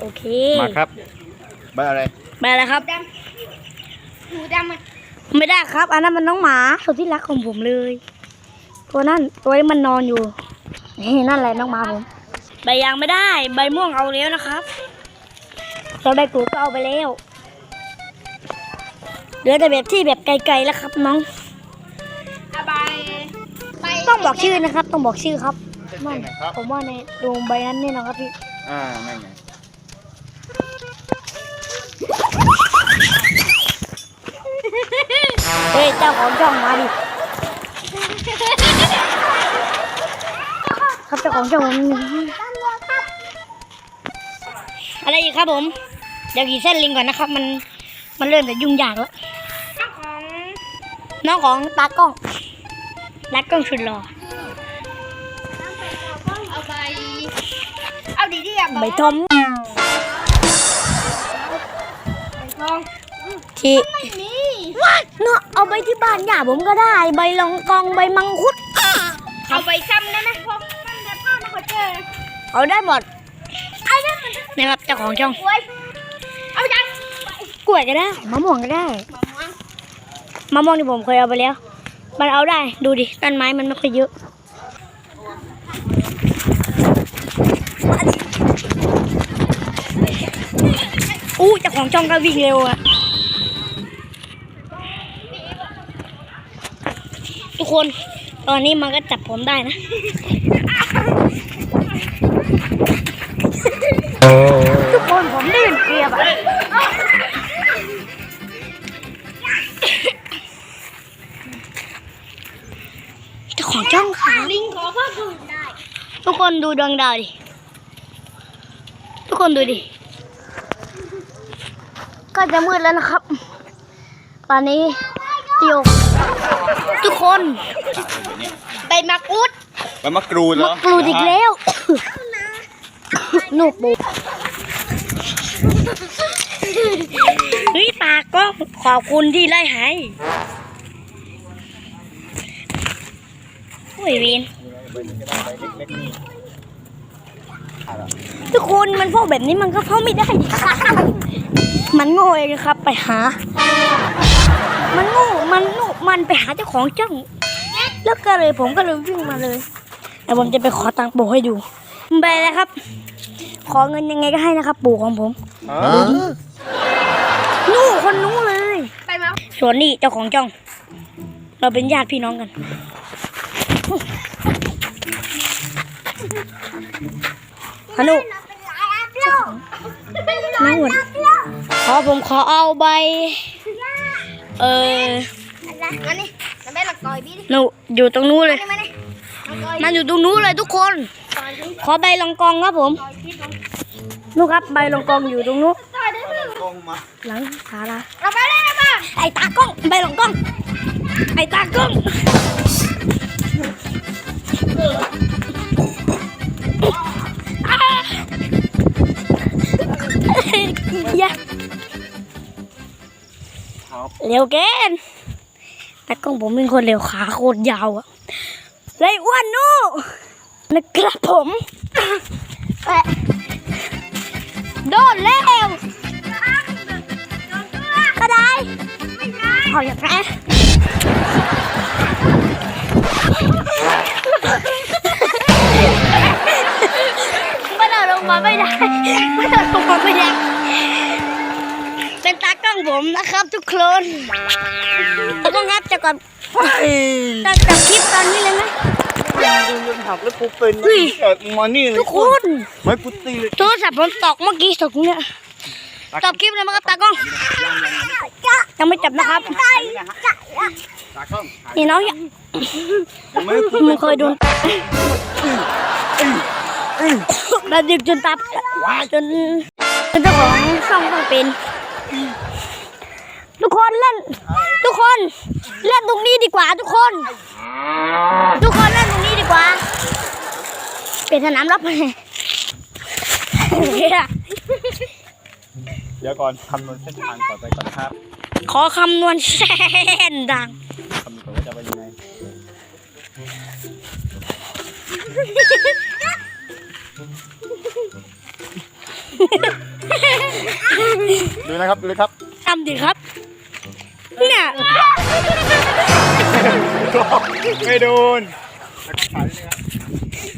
โอเคมาครับใบอะไรมาแล้วครับ หูดำอะไม่ได้ครับ อันนั้นมันน้องหมาสุดที่รักของผมเลย ตัวนั้นตัวที่มันนอนอยู่ นี่นั่นแหละน้องหมาผม ใบยางไม่ได้ ใบม่วงเอาแล้วนะครับเราใบกูดก็เอาไปแล้ว เหลือแต่แบบที่แบบไกลๆแล้วครับน้องเอาใบใบต้องบอกชื่อนะครับ ต้องบอกชื่อครับเส้นนั่นไหนครับผมว่าในดวงใบนั้นแน่นอนครับพี่ อ่านั่นไง เฮ้ยเจ้าของช่องมาดิครับเจ้าของช่องผมอะไรอีกครับผม เดี๋ยวกี่เส้นลิงก่อนนะครับ มันมันเริ่มจะยุ่งยากแล้วเจ้าของน้องของตากล้องตากล้องชุดหล่อเอาใบเอาดีดีๆอะใบทอม ที่ไม่มีเนาะเอาไปที่บ้านย่าผมก็ได้ ใบลองกองใบมังคุด เอาใบซ้ำได้ไหมพวกมันจะพลาดนะขอเจอเอาได้หมดเอาได้มันจะนะครับเจ้าของช่องกล้วยเอาไปจังกล้วยก็ได้มะม่วงก็ได้มะม่วงมะม่วงที่ผมเคยเอาไปแล้ว มันเอาได้ดูดิต้นไม้มันไม่ค่อยเยอะอู้เจ้าของช่องก็วิ่งเร็วอะ ทุกคน ตอนนี้มันก็จับผมได้นะทุกคนผมได้เป็นเกลียบอะเจ้าของช่องค่ะลิงขอพ่อคืนได้ ทุกคนดูดวงดาวดิ ทุกคนดูดิ ก็จะมืดแล้วนะครับ ตอนนี้เตียว ทุกคนใบมะกรูดใบมะกรูดเหรมาอกรูดอีกแล้วหนูปูเฮ้ยตากล้องขอบคุณที่ไล่ให้โอ้ยเวนทุกคนมันพวกแบบนี้มันก็เข้าไม่ได้ มันโง่เองครับไปหา มันโง่มันโง่มันไปหาเจ้าของจ้องแล้วก็เลยผมก็เลยวิ่งมาเลยแต่ผมจะไปขอตังค์ปู่ให้ดูไปเลยครับ ขอเงินยังไงก็ให้นะครับปู่ของผมอ๋อนู่นคนนู้นเลยใบมะส่วนนี่เจ้าของจ้อง เราเป็นญาติพี่น้องกันฮัลโหลน้องหวนขอผมขอเอาใบ เออมานี่มาแม่ละกอยพี่ดิหนูอยู่ตรงนู้นเลย มานี่มานี่มันอยู่ตรงนู้นเลยทุกคน ขอใบลองกองครับผมนู่นครับใบลองกองอยู่ตรงนู้นกอยได้ไหมกล้องมาหลังศาลาเราไปเลยนะป้าไอ้ตากล้องใบลองกองไอ้ตากล้อง เร็วเกินตากล้องผมเป็นคนเร็วขาโคตรยาวอะเลยอ้วนนู่นะครับผมโดนแล้วก็ได้ไม่ใช่เอาอย่างไรไม่เดินลงมาไม่ได้ไม่เดินลงมาไม่ได้ ตากล้องผมนะครับ ทุกคนตากล้องครับจะก่อนจะจับคลิปตอนนี้เลยไหมยืนหักแล้วกูเป็นเฮ้ยเกิดมานี่เลยทุกคนไม่กูตีเลยโทรศัพท์ผมตกเมื่อกี้ตกเนี่ยจับคลิปเลยมั้งครับตากล้องยังไม่จับนะครับตากล้องนี่น้องอย่ายังไม่กูมึงเคยโดนเราดึกจนตับจนจนเจ้าของช่องต้องเป็น ทุกคนเล่น ทุกคนเล่นตรงนี้ดีกว่า ทุกคน ทุกคนเล่นตรงนี้ดีกว่า เป็นสนามรบเลยเดี๋ยวก่อนคำนวณเส้นทางก่อนไปก่อนนะครับ ขอคำนวณเส้นดังคำนวณก่อนว่าจะไปยังไง ดูนะครับดูเลยครับทำดิครับ เนี่ย ไม่โดนแล้วก็ถ่ายเลยครับ